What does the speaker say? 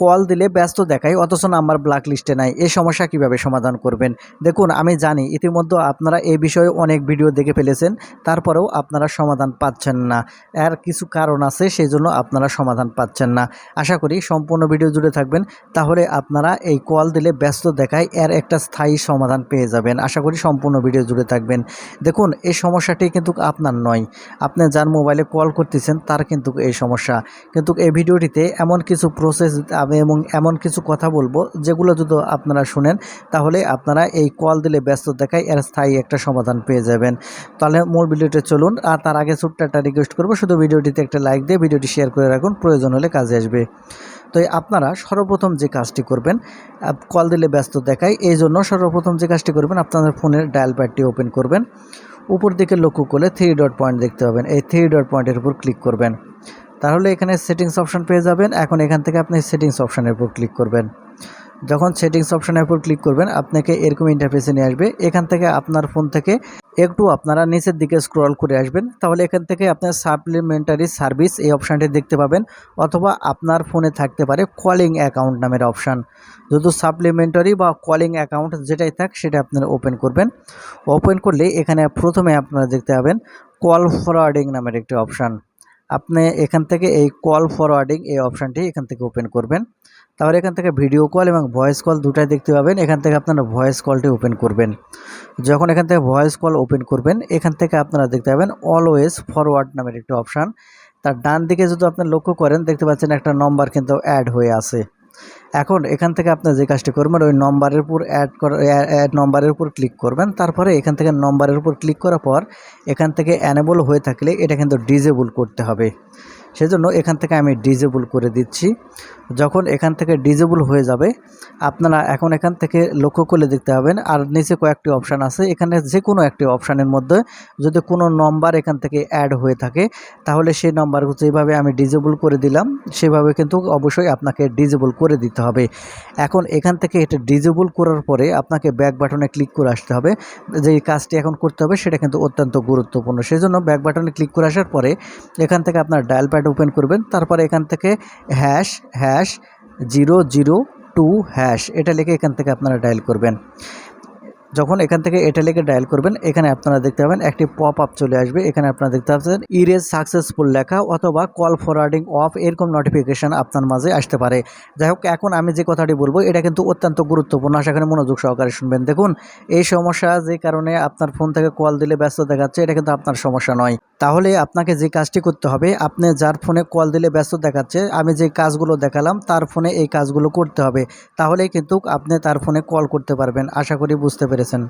Call দিলে ব্যস্ত দেখায় অথচ নাম্বার ব্ল্যাক লিস্টে নাই। এই সমস্যা কীভাবে সমাধান করবেন? দেখুন, আমি জানি ইতিমধ্যে আপনারা এই বিষয়ে অনেক ভিডিও দেখে ফেলেছেন, তারপরেও আপনারা সমাধান পাচ্ছেন না। এর কিছু কারণ আছে সেই জন্য আপনারা সমাধান পাচ্ছেন না। আশা করি সম্পূর্ণ ভিডিও জুড়ে থাকবেন, তাহলে আপনারা এই কল দিলে ব্যস্ত দেখায় এর একটা স্থায়ী সমাধান পেয়ে যাবেন। আশা করি সম্পূর্ণ ভিডিও জুড়ে থাকবেন। দেখুন, এই সমস্যাটি কিন্তু আপনার নয়। আপনি যার মোবাইলে কল করতেছেন, তার কিন্তু এই সমস্যা। কিন্তু এই ভিডিওটিতে এমন কিছু প্রসেস এবং এমন কিছু কথা বলব যেগুলো যদি আপনারা শুনেন, তাহলে আপনারা এই কল দিলে ব্যস্ত দেখায় এর স্থায়ী একটা সমাধান পেয়ে যাবেন। তাহলে মূল ভিডিওতে চলুন, আর তার আগে ছোট্ট একটা রিকোয়েস্ট করব, শুধু ভিডিওটিতে একটা লাইক দিয়ে ভিডিওটি শেয়ার করে রাখুন, প্রয়োজন হলে কাজে আসবে। তো আপনারা সর্বপ্রথম যে কাজটি করবেন কল দিলে ব্যস্ত দেখায়, এই জন্য সর্বপ্রথম যে কাজটি করবেন, আপনাদের ফোনের ডায়াল প্যাডটি ওপেন করবেন। উপর দিকে লক্ষ্য করলে থ্রি ডট পয়েন্ট দেখতে পাবেন, এই থ্রি ডট পয়েন্টের উপর ক্লিক করবেন। তাহলে এখানে সেটিংস অপশন পেয়ে যাবেন। এখন এখান থেকে আপনি সেটিংস অপশনের উপর ক্লিক করবেন। যখন সেটিংস অপশানের উপর ক্লিক করবেন, আপনাকে এরকম ইন্টারফেসে নিয়ে আসবে। এখান থেকে আপনার ফোন থেকে একটু আপনারা নিচের দিকে স্ক্রল করে আসবেন। তাহলে এখান থেকে আপনার সাপ্লিমেন্টারি সার্ভিস এই অপশানটি দেখতে পাবেন। অথবা আপনার ফোনে থাকতে পারে কলিং অ্যাকাউন্ট নামের অপশান যদি সাপ্লিমেন্টারি বা কলিং অ্যাকাউন্ট যেটাই থাক, সেটা আপনারা ওপেন করবেন। ওপেন করলে এখানে প্রথমে আপনারা দেখতে পাবেন কল ফরওয়ার্ডিং নামের একটি অপশান আপনি এখান থেকে এই কল ফরওয়ার্ডিং এই অপশানটি এখান থেকে ওপেন করবেন। তাহলে এখান থেকে ভিডিও কল এবং ভয়েস কল দুটাই দেখতে পাবেন। এখান থেকে আপনারা ভয়েস কলটি ওপেন করবেন। যখন এখান থেকে ভয়েস কল ওপেন করবেন, এখান থেকে আপনারা দেখতে পাবেন অলওয়েজ ফরওয়ার্ড নামের একটি অপশান তার ডান দিকে যদি আপনি লক্ষ্য করেন, দেখতে পাচ্ছেন একটা নম্বর কিন্তু অ্যাড হয়ে আছে। এখন এখান থেকে আপনি যে কাজটি করবেন, ওই নম্বরের উপর অ্যাড করা অ্যাড নম্বরের উপর ক্লিক করবেন। তারপরে এখান থেকে নম্বরের উপর ক্লিক করার পর, এখান থেকে অ্যানেবল হয়ে থাকলে এটা কিন্তু ডিজেবল করতে হবে। সেজন্য এখান থেকে আমি ডিজেবল করে দিচ্ছি। যখন এখান থেকে ডিজেবল হয়ে যাবে, আপনারা এখন এখান থেকে লক্ষ্য করলে দেখতে পাবেন, আর নিচে কয়েকটি অপশান আছে। এখানে যে কোনো একটি অপশানের মধ্যে যদি কোনো নম্বর এখান থেকে অ্যাড হয়ে থাকে, তাহলে সেই নম্বর যেভাবে আমি ডিজেবল করে দিলাম, সেভাবে কিন্তু অবশ্যই আপনাকে ডিজেবল করে দিতে হবে। এখন এখান থেকে এটা ডিজেবল করার পরে আপনাকে ব্যাক বাটনে ক্লিক করে আসতে হবে। যে কাজটি এখন করতে হবে, সেটা কিন্তু অত্যন্ত গুরুত্বপূর্ণ। সেই জন্য ব্যাক বাটনে ক্লিক করে আসার পরে এখান থেকে আপনার ডায়াল প্যাড ওপেন করবেন, তারপরে এখান থেকে hash hash zero zero two hash এটা লিখে এখান থেকে আপনারা ডায়াল করবেন। যখন এখান থেকে এটা লিখে ডায়াল করবেন, এখানে আপনারা দেখতে পাবেন একটি পপ আপ চলে আসবে, এখানে আপনারা দেখতে পাচ্ছেন ইরেজ সাকসেসফুল লেখা অথবা কল ফরওয়ার্ডিং অফ এরকম নোটিফিকেশন আপনার মাঝে আসতে পারে। যাই হোক, এখন আমি যে কথাটি বলব, এটা কিন্তু অত্যন্ত গুরুত্বপূর্ণ। করি মনোযোগ সহকারে শুনবেন। দেখুন, এই সমস্যা যে কারণে আপনার ফোন থেকে কল দিলে ব্যস্ত দেখাচ্ছে, এটা কিন্তু আপনার সমস্যা নয়। তাহলে আপনাকে যে কাজটি করতে হবে, আপনি যার ফোনে কল দিলে ব্যস্ত দেখাচ্ছে, আমি যে কাজগুলো দেখালাম, তার ফোনে এই কাজগুলো করতে হবে। তাহলে কিন্তু আপনি তার ফোনে কল করতে পারবেন, আশা করি বুঝতে পেরেছেন।